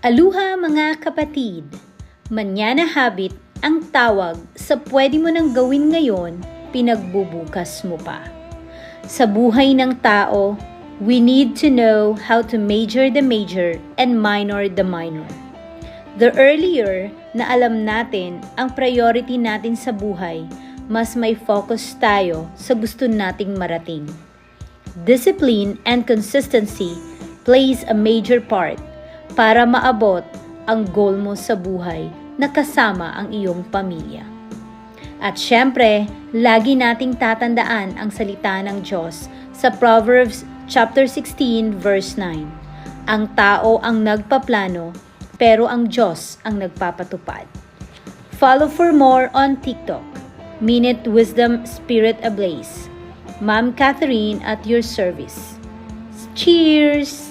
Aluha mga kapatid, manyana habit ang tawag sa pwede mo nang gawin ngayon, pinagbubukas mo pa. Sa buhay ng tao, we need to know how to major the major and minor the minor. The earlier na alam natin ang priority natin sa buhay, mas may focus tayo sa gusto nating marating. Discipline and consistency plays a major part para maabot ang goal mo sa buhay na kasama ang iyong pamilya. At syempre, lagi nating tatandaan ang salita ng Diyos sa Proverbs chapter 16 verse 9. Ang tao ang nagpaplano, pero ang Diyos ang nagpapatupad. Follow for more on TikTok. Minute Wisdom Spirit Ablaze. Ma'am Catherine at your service. Cheers!